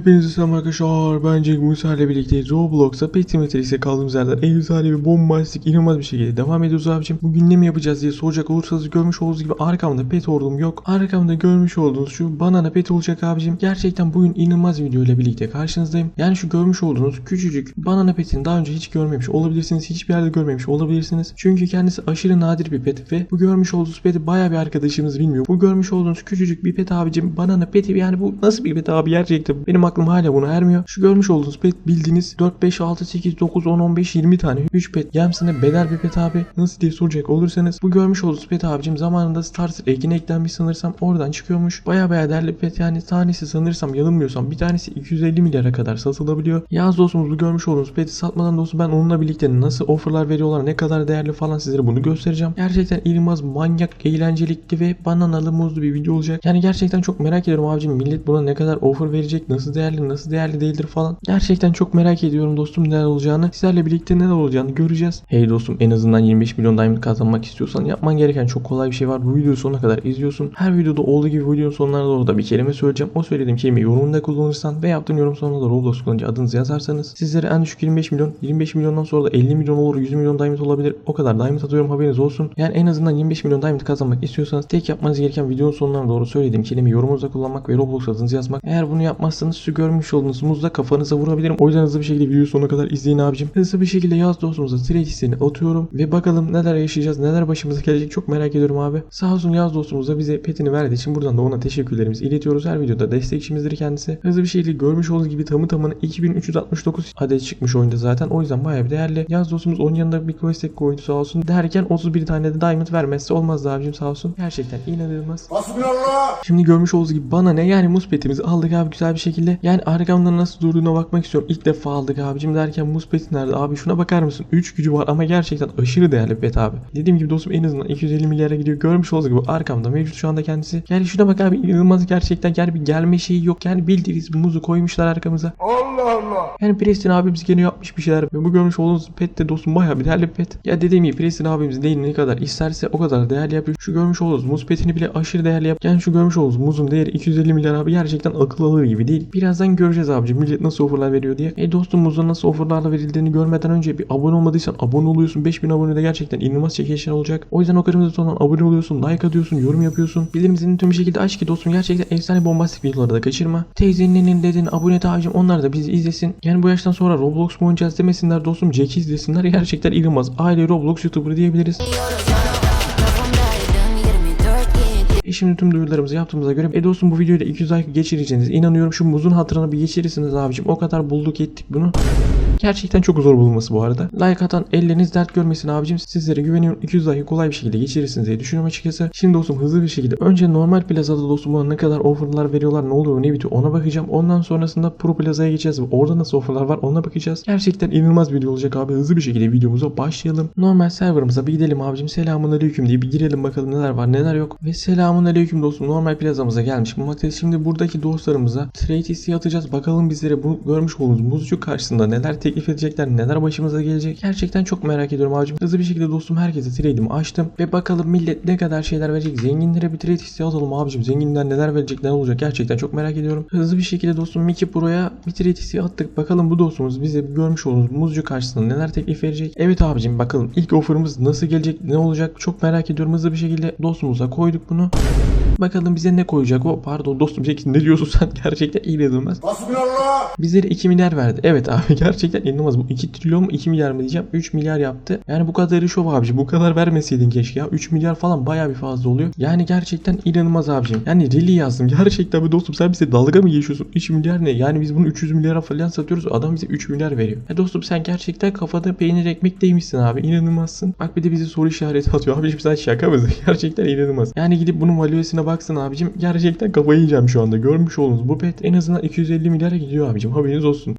Hepinize selam arkadaşlar. Ben Cenk Musa ile birlikte Roblox'a Pet Matrix'e kaldığımız yerden efsane ve bombastik inanılmaz bir şekilde devam ediyoruz abicim. Bugün ne mi yapacağız diye soracak olursanız görmüş olduğunuz gibi arkamda pet ordum yok. Arkamda görmüş olduğunuz şu banana pet olacak abicim. Gerçekten bugün inanılmaz video ile birlikte karşınızdayım. Yani şu görmüş olduğunuz küçücük banana petini daha önce hiç görmemiş olabilirsiniz. Hiçbir yerde görmemiş olabilirsiniz. Çünkü kendisi aşırı nadir bir pet ve bu görmüş olduğunuz peti baya bir arkadaşımız bilmiyor. Bu görmüş olduğunuz küçücük bir pet abicim banana peti yani bu nasıl bir pet abi gerçekten benim aklım hala buna ermiyor. Şu görmüş olduğunuz pet bildiğiniz 4, 5, 6, 8, 9, 10, 15, 20 tane 3 pet gemsine bedel bir pet abi. Nasıl diye soracak olursanız bu görmüş olduğunuz pet abicim zamanında Starter ekine eklenmiş sanırsam oradan çıkıyormuş. Baya baya değerli pet yani tanesi sanırsam yanılmıyorsam bir tanesi 250 milyara kadar satılabiliyor. Yaz dostumuz bu görmüş olduğunuz peti satmadan dostum ben onunla birlikte nasıl offerlar veriyorlar ne kadar değerli falan sizlere bunu göstereceğim. Gerçekten inanılmaz manyak eğlencelikli ve bananalı muzlu bir video olacak. Yani gerçekten çok merak ediyorum abicim millet buna ne kadar offer verecek nasıl değerli nasıl değerli değildir falan. Gerçekten çok merak ediyorum dostum neler olacağını. Sizlerle birlikte neler olacağını göreceğiz. Hey dostum en azından 25 milyon diamond kazanmak istiyorsan yapman gereken çok kolay bir şey var. Bu videoyu sonuna kadar izliyorsun. Her videoda olduğu gibi videonun sonlarına doğru da bir kelime söyleyeceğim. O söylediğim kelimeyi yorumunda kullanırsan ve yaptığın yorum sonuna da Roblox kullanıcı adınızı yazarsanız sizlere en düşük 25 milyon 25 milyondan sonra da 50 milyon olur 100 milyon diamond olabilir. O kadar diamond atıyorum haberiniz olsun. Yani en azından 25 milyon diamond kazanmak istiyorsanız tek yapmanız gereken videonun sonlarına doğru söylediğim kelimeyi yorumunuzda kullanmak ve Roblox adınızı yazmak. Eğer bunu yapmazsanız şu görmüş olduğunuz muzla kafanıza vurabilirim. O yüzden hızlı bir şekilde videoyu sonuna kadar izleyin abicim. Hızlı bir şekilde yaz dostumuza trade hissini atıyorum ve bakalım neler yaşayacağız neler başımıza gelecek çok merak ediyorum abi. Sağ olsun yaz dostumuz da bize petini verdiği için buradan da ona teşekkürlerimizi iletiyoruz. Her videoda destekçimizdir kendisi. Hızlı bir şekilde görmüş olduğunuz gibi tamı tamına 2369 adet çıkmış oyunda zaten. O yüzden bayağı bir değerli. Yaz dostumuz onun yanında bir quest ek koydu sağ olsun. Derken 31 tane de diamond vermezse olmazdı abicim sağ olsun. Gerçekten inanılmaz. Şimdi görmüş olduğunuz gibi bana ne yani muz petimizi aldık abi güzel bir şekilde. Yani arkamda nasıl durduğuna bakmak istiyorum. İlk defa aldık abicim derken muz peti nerede? Abi şuna bakar mısın? 3 gücü var ama gerçekten aşırı değerli bir pet abi. Dediğim gibi dostum en azından 250 milyara gidiyor. Görmüş olduğunuz gibi arkamda mevcut şu anda kendisi. Yani şuna bak abi inanılmaz gerçekten. Yani bir gelme şeyi yok. Yani bildiğiniz muzu koymuşlar arkamıza. Allah Allah. Yani Preston abimiz gene yapmış bir şeyler. Ve bu görmüş olduğunuz pet de dostum bayağı bir değerli bir pet. Ya dediğim gibi Preston abimiz neyi ne kadar isterse o kadar değerli yapıyor. Şu görmüş olduğunuz muz petini bile aşırı değerli yap. Yani şu görmüş olduğunuz muzun değeri 250 milyar abi gerçekten akıl alır gibi değil. Birazdan göreceğiz abici millet nasıl offerlar veriyor diye. E dostum muzun nasıl offerlarla verildiğini görmeden önce bir abone olmadıysan abone oluyorsun. 5000 abone de gerçekten inanılmaz çekilişler olacak. O yüzden o kırmızı butondan abone oluyorsun, like atıyorsun, yorum yapıyorsun. Bildirim zilini tüm şekilde aç ki dostum gerçekten efsane bombastik videoları da kaçırma. Teyzenin dedin abone et abicim onlar da bizi izlesin. Yani bu yaştan sonra Roblox mu oynayacağız demesinler dostum Jack'i izlesinler gerçekten inanılmaz. Aile Roblox YouTuber diyebiliriz. E şimdi tüm duyurularımızı yaptığımıza göre e dostum bu videoyla 200 like geçireceğiniz inanıyorum şu muzun hatırına bir geçirirsiniz abicim o kadar bulduk ettik bunu. Gerçekten çok zor bulunması bu arada. Like atan elleriniz dert görmesin abicim. Sizlere güveniyorum. 200 like kolay bir şekilde geçirirsiniz diye düşünüyorum açıkçası. Şimdi dostum hızlı bir şekilde önce normal plazada dostum bana ne kadar offerlar veriyorlar ne oluyor ne bitiyor ona bakacağım. Ondan sonrasında pro plazaya geçeceğiz. Orada nasıl offerlar var ona bakacağız. Gerçekten inanılmaz bir video olacak abi. Hızlı bir şekilde videomuza başlayalım. Normal serverımıza bir gidelim abicim. Selamun aleyküm diye bir girelim bakalım neler var neler yok. Ve selamun aleyküm dostum. Normal plazamıza gelmiş bulmaktayız. Şimdi buradaki dostlarımıza trade hissi atacağız. Bakalım bizlere bu görmüş olduğunuz muzcu karşısında neler teklif edecekler, neler başımıza gelecek. Gerçekten çok merak ediyorum abicim. Hızlı bir şekilde dostum herkese trade'imi açtım. Ve bakalım millet ne kadar şeyler verecek. Zenginlere bir trade hissi atalım abicim. Zenginler neler verecek, neler olacak. Gerçekten çok merak ediyorum. Hızlı bir şekilde dostum Mickey Pro'ya bir trade hissi attık. Bakalım bu dostumuz bize görmüş olduğunuz muzcu karşısında neler teklif verecek. Evet abicim bakalım ilk offerımız nasıl gelecek, ne olacak çok merak ediyorum. Hızlı bir şekilde dostumuza koyduk bunu. Bakalım bize ne koyacak o. Pardon dostum Jackson ne diyorsun sen gerçekten inanılmaz. Hasbinallah. Bizlere 2 milyar verdi. Evet abi gerçekten inanılmaz. Bu 2 trilyon mu 2 milyar mı diyeceğim. 3 milyar yaptı. Yani bu kadarı şov abici. Bu kadar vermeseydin keşke ya. 3 milyar falan baya bir fazla oluyor. Yani gerçekten inanılmaz abicim. Yani really yazdım. Gerçekten bir dostum sen bize dalga mı geçiyorsun? 3 milyar ne? Yani biz bunu 300 milyara falan satıyoruz. Adam bize 3 milyar veriyor. Ya dostum sen gerçekten kafada peynir ekmek değmişsin abi. İnanılmazsın. Bak bir de bize soru işareti atıyor. Abicim sen şaka mısın? Gerçekten inanılmaz. Yani gidip bunun valuesine baksın abicim. Gerçekten kafayı yiyeceğim şu anda. Görmüş olduğunuz bu pet en azından 250 milyara gidiyor abicim. Haberiniz olsun.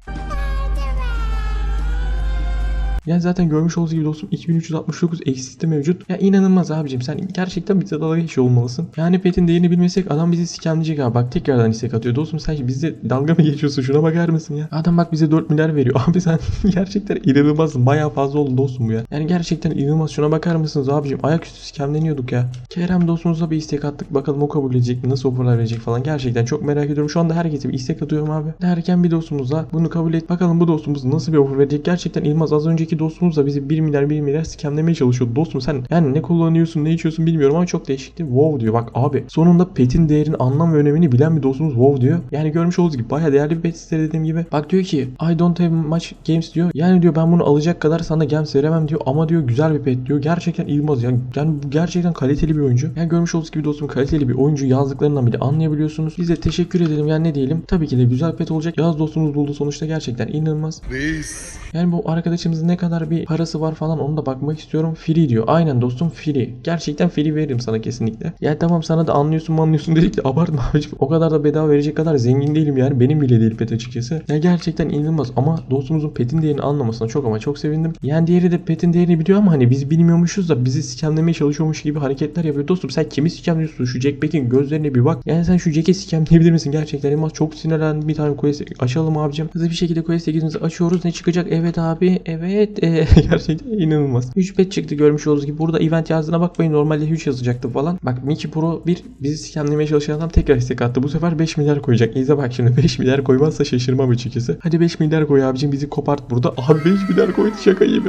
Yani zaten görmüş olduğunuz gibi dostum 2369 eksisi mevcut. Ya inanılmaz abicim sen gerçekten bize dalga geçiyor olmalısın. Yani petin değerini bilmesek adam bizi scamleyecek abi. Bak tekrardan istek atıyor. Dostum sen bizde dalga mı geçiyorsun şuna bakar mısın ya? Adam bak bize 4 milyar veriyor. Abi sen gerçekten inanılmazsın. Bayağı fazla oldu dostum bu ya. Yani gerçekten inanılmaz. Şuna bakar mısınız abicim? Ayaküstü scamleniyorduk ya. Kerem dostumuza bir istek attık. Bakalım o kabul edecek mi? Nasıl oferler verecek falan. Gerçekten çok merak ediyorum. Şu anda herkese bir istek atıyorum abi. Derken bir dostumuza bunu kabul et. Bakalım bu dostumuz nasıl bir offer verecek. Gerçekten İlmaz az önceki dostumuz da bizi 1 milyar 1 milyar scamlemeye çalışıyordu. Dostum sen yani ne kullanıyorsun ne içiyorsun bilmiyorum ama çok değişikti. Wow diyor. Bak abi sonunda petin değerini anlam ve önemini bilen bir dostumuz wow diyor. Yani görmüş olduğunuz gibi bayağı değerli bir pet site dediğim gibi. Bak diyor ki I don't have much games diyor. Yani diyor ben bunu alacak kadar sana games veremem diyor ama diyor güzel bir pet diyor. Gerçekten İlmaz yani, yani bu gerçekten kaliteli bir oyuncu. Yani görmüş olduğunuz gibi dostum kaliteli bir oyuncu yazdıklarından bile anlayabiliyorsunuz. Biz de teşekkür edelim yani ne diyelim. Tabii ki de güzel pet olacak. Yaz dostumuz buldu sonuçta gerçekten inanılmaz. Reis. Yani bu arkadaşımızın ne kadar bir parası var falan onu da bakmak istiyorum. Free diyor. Aynen dostum free. Gerçekten free veririm sana kesinlikle. Yani tamam sana da anlıyorsun anlıyorsun dedik de abartma abicim. O kadar da bedava verecek kadar zengin değilim yani. Benim bile değil pet açıkçası. Ya gerçekten inanılmaz ama dostumuzun petin değerini anlamasına çok ama çok sevindim. Yani diğeri de petin değerini biliyor ama hani biz bilmiyormuşuz da bizi scamlemeye çalışıyormuş gibi hareketler yapıyor. Dostum sen kimi scamliyorsun? Şu Jackback'in gözlerine bir bak. Yani sen şu Jack'i scamleyebilir misin gerçekten? Elmas çok sinirlendim. Bir tane quest açalım abicim. Hızlı bir şekilde quest 8'imizi açıyoruz. Ne çıkacak? Evet abi. Evet. Ee, gerçekten inanılmaz. 3 pet çıktı görmüş olduğunuz gibi. Burada event yazdığına bakmayın. Normalde 3 yazacaktı falan. Bak Mickey Pro bir bizi scamlemeye çalışan adam tekrar istek attı. Bu sefer 5 milyar koyacak. İzle bak şimdi 5 milyar koymazsa şaşırmam açıkçası. Hadi 5 milyar koy abicim bizi kopart burada. Abi 5 milyar koydu şaka gibi.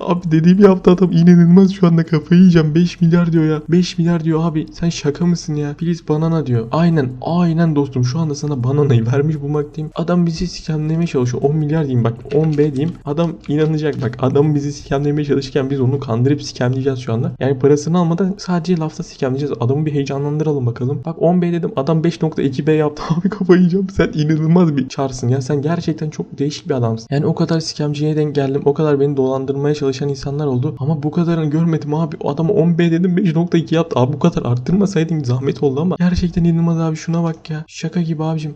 Abi dediğim yaptı adam inanılmaz şu anda kafayı yiyeceğim. 5 milyar diyor ya. 5 milyar diyor abi sen şaka mısın ya? Please banana diyor. Aynen aynen dostum şu anda sana bananayı vermiş bulmaktayım. Adam bizi scamlemeye çalışıyor. 10 milyar diyeyim bak 10 B diyeyim. Adam inanacak bak adam bizi scamlemeye çalışırken biz onu kandırıp scamleyeceğiz şu anda. Yani parasını almadan sadece lafta scamleyeceğiz. Adamı bir heyecanlandıralım bakalım. Bak 10 B dedim adam 5.2 B yaptı. Abi kafayı yiyeceğim. Sen inanılmaz bir çarsın ya. Sen gerçekten çok değişik bir adamsın. Yani o kadar scamciye denk geldim. O kadar beni dolandırmaya çalışan insanlar oldu. Ama bu kadarını görmedim abi. O adama 10 B dedim 5.2 yaptı. Abi bu kadar arttırmasaydın zahmet oldu ama. Gerçekten inanılmaz abi şuna bak ya. Şaka gibi abicim.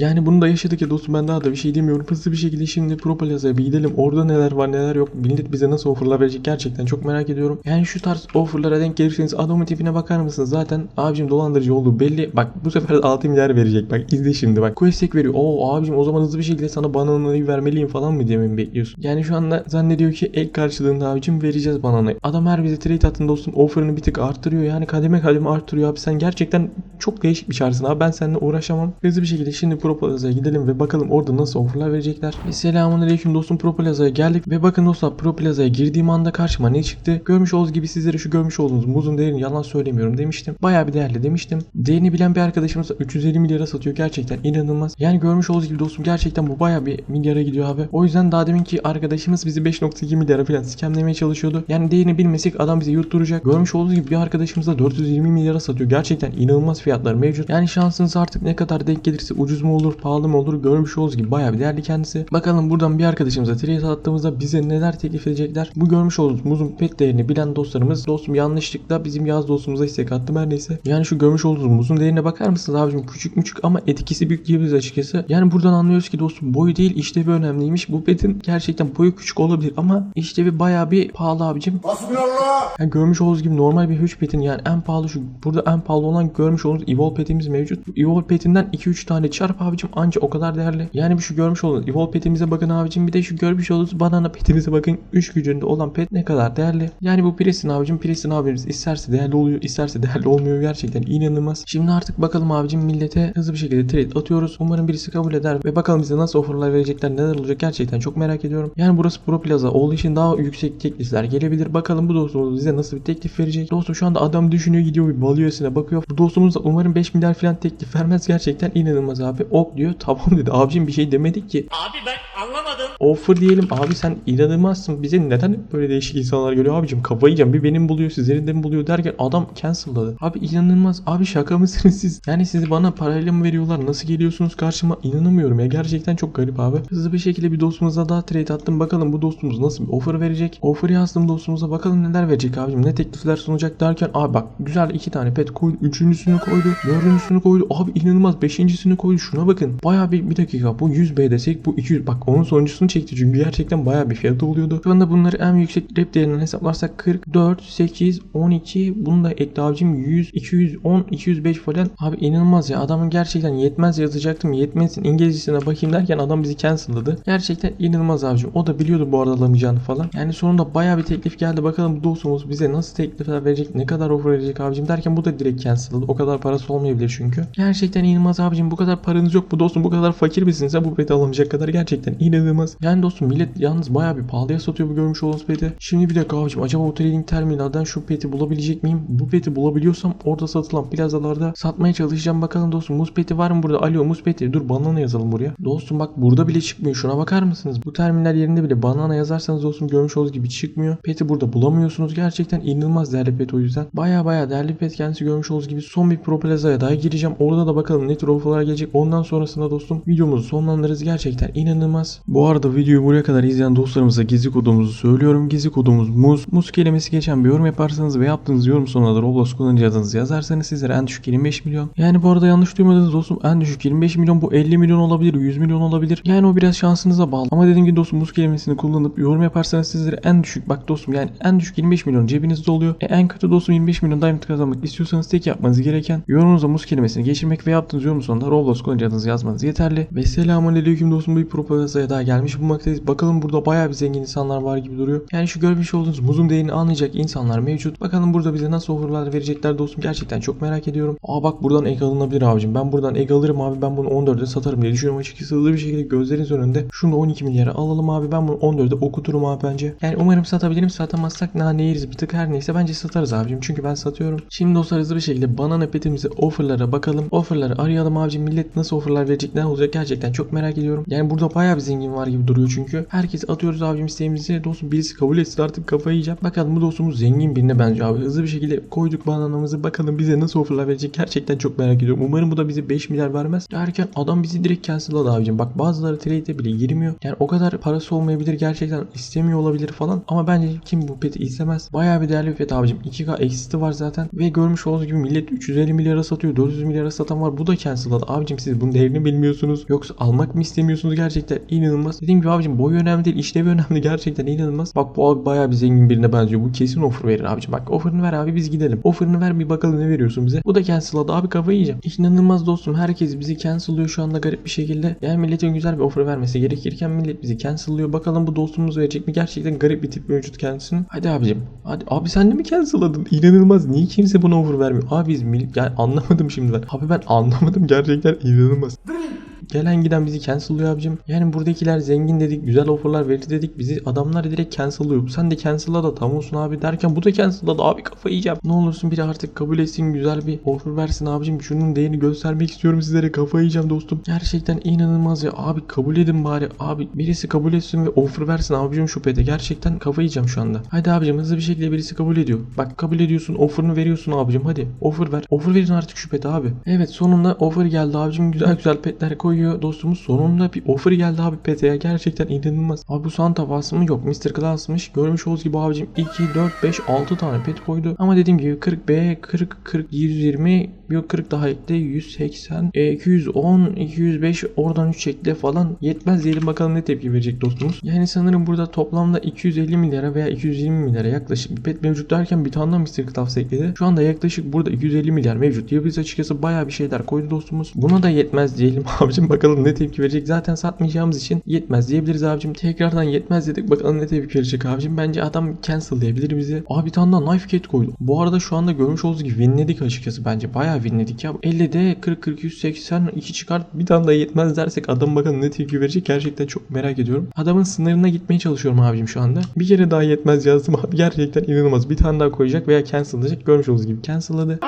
Yani bunu da yaşadık ya dostum ben daha da bir şey demiyorum. Hızlı bir şekilde şimdi Pro Plaza'ya bir gidelim. Orada neler var neler yok. Millet bize nasıl offerlar verecek gerçekten çok merak ediyorum. Yani şu tarz offerlara denk gelirseniz adamın tipine bakar mısınız? Zaten abicim dolandırıcı olduğu belli. Bak bu sefer de 6 milyar verecek. Bak izle şimdi bak. Quest'ek veriyor. Oo abicim o zaman hızlı bir şekilde sana bananayı vermeliyim falan mı diye mi bekliyorsun? Yani şu anda zannediyor ki el karşılığında abicim vereceğiz bananayı. Adam her bize trade attın dostum offer'ını bir tık arttırıyor. Yani kademe kademe arttırıyor abi. Sen gerçekten çok değişik bir çarsın abi. Ben seninle uğraşamam. Hızlı bir şekilde şimdi Pro Plaza'ya gidelim ve bakalım orada nasıl offerlar verecekler. Selamun aleyküm dostum Pro Plaza'ya geldik ve bakın dostlar Pro Plaza'ya girdiğim anda karşıma ne çıktı? Görmüş olduğunuz gibi sizlere şu görmüş olduğunuz muzun değerini yalan söylemiyorum demiştim. Bayağı bir değerli demiştim. Değerini bilen bir arkadaşımız 350 milyara satıyor gerçekten inanılmaz. Yani görmüş olduğunuz gibi dostum gerçekten bu bayağı bir milyara gidiyor abi. O yüzden daha deminki arkadaşımız bizi 5.2 milyara falan scamlemeye çalışıyordu. Yani değerini bilmesek adam bizi yutturacak. Görmüş olduğunuz gibi bir arkadaşımız da 420 milyara satıyor. Gerçekten inanılmaz fiyatlar mevcut. Yani şansınız artık ne kadar denk gelirse ucuz mu olur pahalı mı olur görmüş olduğunuz gibi bayağı bir değerli kendisi. Bakalım buradan bir arkadaşımıza trade attığımızda bize neler teklif edecekler. Bu görmüş olduğunuz muzun pet değerini bilen dostlarımız dostum yanlışlıkla bizim yaz dostumuza istek attım her neyse. Yani şu görmüş olduğunuz muzun değerine bakar mısınız abicim küçük müçük ama etkisi büyük diyebiliriz açıkçası. Yani buradan anlıyoruz ki dostum boyu değil işlevi önemliymiş. Bu petin gerçekten boyu küçük olabilir ama işlevi bayağı bir pahalı abicim. Hasbinallah. Yani görmüş olduğunuz gibi normal bir huge petin yani en pahalı şu burada en pahalı olan görmüş olduğunuz Evolve petimiz mevcut. Bu Evolve petinden 2-3 tane çarp abicim anca o kadar değerli. Yani bir şu görmüş olduğunuz Evolve petimize bakın abicim bir de şu görmüş olduğunuz banana petimize bakın 3 gücünde olan pet ne kadar değerli. Yani bu Priest'in abicim Priest'in abimiz isterse değerli oluyor isterse değerli olmuyor gerçekten inanılmaz. Şimdi artık bakalım abicim millete hızlı bir şekilde trade atıyoruz. Umarım birisi kabul eder ve bakalım bize nasıl offerlar verecekler neler olacak gerçekten çok merak ediyorum. Yani burası Pro Plaza olduğu için daha yüksek teklifler gelebilir. Bakalım bu dostumuz bize nasıl bir teklif verecek. Dostum şu anda adam düşünüyor gidiyor bir baliyosuna bakıyor. Bu dostumuz da umarım 5 milyar falan teklif vermez gerçekten inanılmaz abi. Ok diyor tamam dedi abicim bir şey demedik ki. Abi ben anlamadım. Offer diyelim abi sen inanılmazsın. Bize neden böyle değişik insanlar geliyor abicim kafayı yiyeceğim. Bir benim buluyor sizlerin de mi buluyor derken adam cancel'ladı. Abi inanılmaz. Abi şaka mısınız siz? Yani siz bana parayla mı veriyorlar? Nasıl geliyorsunuz karşıma? İnanamıyorum ya. Gerçekten çok garip abi. Hızlı bir şekilde bir dostumuza daha trade attım. Bakalım bu dostumuz nasıl bir offer verecek? Offer yazdım dostumuza. Bakalım neler verecek abicim. Ne teklifler sunacak derken abi bak güzel iki tane pet koydu. Üçüncüsünü koydu. Dördüncüsünü koydu. Abi inanılmaz. Beşincisini koydu. Şuna bakın. Baya bir, bir dakika. Bu 100 B desek bu 200. Bak Onun sonuncusunu çekti çünkü gerçekten bayağı bir fiyatı oluyordu. Şu anda bunları en yüksek rap değerinden hesaplarsak 44, 8, 12 bunu da ekle abicim 100, 210, 205 falan. Abi inanılmaz ya adamın gerçekten yetmez yazacaktım yetmezsin İngilizcesine bakayım derken adam bizi cancelladı. Gerçekten inanılmaz abicim. O da biliyordu bu arada alamayacağını falan. Yani sonunda bayağı bir teklif geldi. Bakalım dostumuz bize nasıl teklifler verecek, ne kadar offer verecek abicim derken bu da direkt cancelladı. O kadar parası olmayabilir çünkü. Gerçekten inanılmaz abicim. Bu kadar paranız yok bu dostum. Bu kadar fakir misiniz? Sen bu peti alamayacak kadar gerçekten inanılmaz. Yani dostum millet yalnız bayağı bir pahalıya satıyor bu görmüş olduğunuz peti. Şimdi bir dakika abicim acaba o trading terminalden şu peti bulabilecek miyim? Bu peti bulabiliyorsam orada satılan plazalarda satmaya çalışacağım. Bakalım dostum muz peti var mı burada? Alo muz peti. Dur banana yazalım buraya. Dostum bak burada bile çıkmıyor. Şuna bakar mısınız? Bu terminal yerinde bile banana yazarsanız dostum görmüş olduğunuz gibi çıkmıyor. Peti burada bulamıyorsunuz. Gerçekten inanılmaz değerli pet o yüzden. Baya baya değerli pet kendisi görmüş olduğunuz gibi son bir pro plazaya daha gireceğim. Orada da bakalım ne tür gelecek. Ondan sonrasında dostum videomuzu sonlandırırız. Gerçekten inanılmaz. Bu arada videoyu buraya kadar izleyen dostlarımıza gizli kodumuzu söylüyorum. Gizli kodumuz muz. Muz kelimesi geçen bir yorum yaparsanız ve yaptığınız yorum sonuna da Roblox kullanıcı yazarsanız sizlere en düşük 25 milyon. Yani bu arada yanlış duymadınız dostum. En düşük 25 milyon bu 50 milyon olabilir, 100 milyon olabilir. Yani o biraz şansınıza bağlı. Ama dediğim gibi dostum muz kelimesini kullanıp yorum yaparsanız sizlere en düşük bak dostum yani en düşük 25 milyon cebinizde oluyor. E en kötü dostum 25 milyon diamond kazanmak istiyorsanız tek yapmanız gereken yorumunuza muz kelimesini geçirmek ve yaptığınız yorum sonunda Roblox kullanıcı adınızı yazmanız yeterli. Ve selamünaleyküm dostum bir propagandaya daha gelmiş bulmaktayız. Bakalım burada bayağı bir zengin insanlar var gibi duruyor. Yani şu görmüş olduğunuz muzun değerini anlayacak insanlar mevcut. Bakalım burada bize nasıl offerlar verecekler dostum gerçekten çok merak ediyorum. Aa bak buradan egg alınabilir abicim. Ben buradan egg alırım abi ben bunu 14'e satarım diye düşünüyorum açıkçası hızlı bir şekilde gözleriniz önünde. Şunu da 12 milyara alalım abi ben bunu 14'e okuturum abi bence. Yani umarım satabilirim satamazsak nane yeriz bir tık her neyse bence satarız abicim çünkü ben satıyorum. Şimdi dostlar hızlı bir şekilde banana petimize offerlara bakalım. Offerları arayalım abicim millet nasıl offerlar verecek ne olacak gerçekten çok merak ediyorum. Yani burada bayağı bir zengin var gibi duruyor çünkü. Herkes atıyoruz abicim isteğimizi dostum birisi kabul etsin artık kafayı yiyeceğim. Bakalım bu dostumuz zengin birine benziyor abi. Hızlı bir şekilde koyduk bananamızı bakalım bize nasıl offerlar verecek gerçekten çok merak ediyorum. Umarım bu da bize 5 milyar vermez. Derken adam bizi direkt cancel'ladı abicim. Bak bazıları trade'e bile girmiyor. Yani o kadar parası olmayabilir gerçekten istemiyor olabilir falan. Ama bence kim bu peti istemez. Bayağı bir değerli bir pet abicim. 2K eksisi var zaten. Ve görmüş olduğunuz gibi millet 350 milyara satıyor. 400 milyara satan var. Bu da cancel'ladı. Abicim siz bunun değerini bilmiyorsunuz. Yoksa almak mı istemiyorsunuz gerçekten inanılmaz. Dediğim gibi abicim boy önemli değil. işlevi önemli gerçekten inanılmaz. Bak bu abi bayağı bir zengin birine benziyor. Bu kesin offer verir abicim. Bak offer'ını ver abi biz gidelim. Offer'ını ver bir bakalım ne veriyorsun bize. Bu da cancel'ladı abi kafayı yiyeceğim. İnanılmaz dostum. Herkes bizi cancel'lıyor şu anda garip bir şekilde. Yani milletin güzel bir offer vermesi gerekirken millet bizi cancel'lıyor. Bakalım bu dostumuz verecek mi? Gerçekten garip bir tip mevcut kendisinin. Hadi abicim. Hadi abi sen de mi cancel'ladın? İnanılmaz. Niye kimse buna offer vermiyor? Abi biz mil- yani anlamadım şimdi ben. Abi ben anlamadım gerçekten inanılmaz. problemas. Gelen giden bizi cancel'lıyor abicim. Yani buradakiler zengin dedik, güzel offerlar verdi dedik. Bizi adamlar direkt cancel'lıyor. Sen de cancel'la da tam olsun abi derken bu da cancel'ladı abi kafayı yiyeceğim. Ne olursun biri artık kabul etsin güzel bir offer versin abicim. Şunun değerini göstermek istiyorum sizlere kafayı yiyeceğim dostum. Gerçekten inanılmaz ya abi kabul edin bari. Abi birisi kabul etsin ve offer versin abicim şu pete. Gerçekten kafayı yiyeceğim şu anda. Hadi abicim hızlı bir şekilde birisi kabul ediyor. Bak kabul ediyorsun offer'ını veriyorsun abicim hadi. Offer ver. Offer verin artık şu pete abi. Evet sonunda offer geldi abicim. Güzel güzel petler koyuyor dostumuz. Sonunda bir offer geldi abi peteye. Gerçekten inanılmaz. Abi bu Santa Claus mı? Yok Mr. Claus'mış. Görmüş olduğunuz gibi abicim 2, 4, 5, 6 tane pet koydu. Ama dediğim gibi 40B, 40, 40, 120, bir 40 daha ekle 180, e, 210, 205 oradan 3 ekle falan yetmez diyelim bakalım ne tepki verecek dostumuz. Yani sanırım burada toplamda 250 milyara veya 220 milyara yaklaşık bir pet mevcut derken bir tane daha Mr. Claus ekledi. Şu anda yaklaşık burada 250 milyar mevcut. Ya biz açıkçası bayağı bir şeyler koydu dostumuz. Buna da yetmez diyelim abicim bakalım ne tepki verecek. Zaten satmayacağımız için yetmez diyebiliriz abicim. Tekrardan yetmez dedik bakalım ne tepki verecek abicim. Bence adam cancel diyebilir bize. Abi bir tane daha knife cat koydu. Bu arada şu anda görmüş olduğunuz gibi winledik açıkçası bence. Bayağı winledik ya. 50'de 40 40 180 2 çıkart bir tane daha yetmez dersek adam bakalım ne tepki verecek. Gerçekten çok merak ediyorum. Adamın sınırına gitmeye çalışıyorum abicim şu anda. Bir kere daha yetmez yazdım abi. Gerçekten inanılmaz. Bir tane daha koyacak veya cancel edecek. Görmüş olduğunuz gibi cancel'ladı.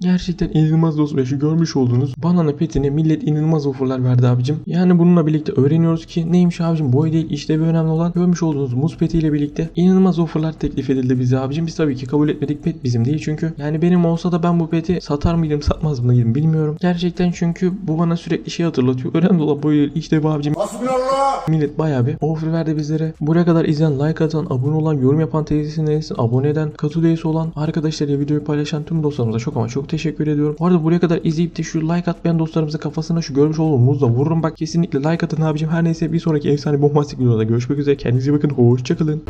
Gerçekten inanılmaz dostum. Şu görmüş olduğunuz banana petine millet inanılmaz offerlar verdi abicim. Yani bununla birlikte öğreniyoruz ki neymiş abicim boy değil işlevi önemli olan görmüş olduğunuz muz petiyle birlikte inanılmaz offerlar teklif edildi bize abicim. Biz tabii ki kabul etmedik pet bizim değil çünkü. Yani benim olsa da ben bu peti satar mıydım satmaz mıydım bilmiyorum. Gerçekten çünkü bu bana sürekli şey hatırlatıyor. Önemli olan boy değil işlevi abicim. Millet bayağı bir offer verdi bizlere. Buraya kadar izleyen, like atan, abone olan, yorum yapan, teyzesinin abone eden, katıl üyesi olan arkadaşlarıyla videoyu paylaşan tüm dostlarımıza çok ama çok Teşekkür ediyorum. Bu arada buraya kadar izleyip de şu like atmayan dostlarımızın kafasına şu görmüş olduğum muzla vururum. Bak kesinlikle like atın abicim. Her neyse bir sonraki efsane bombastik videoda görüşmek üzere. Kendinize bakın. Hoşçakalın.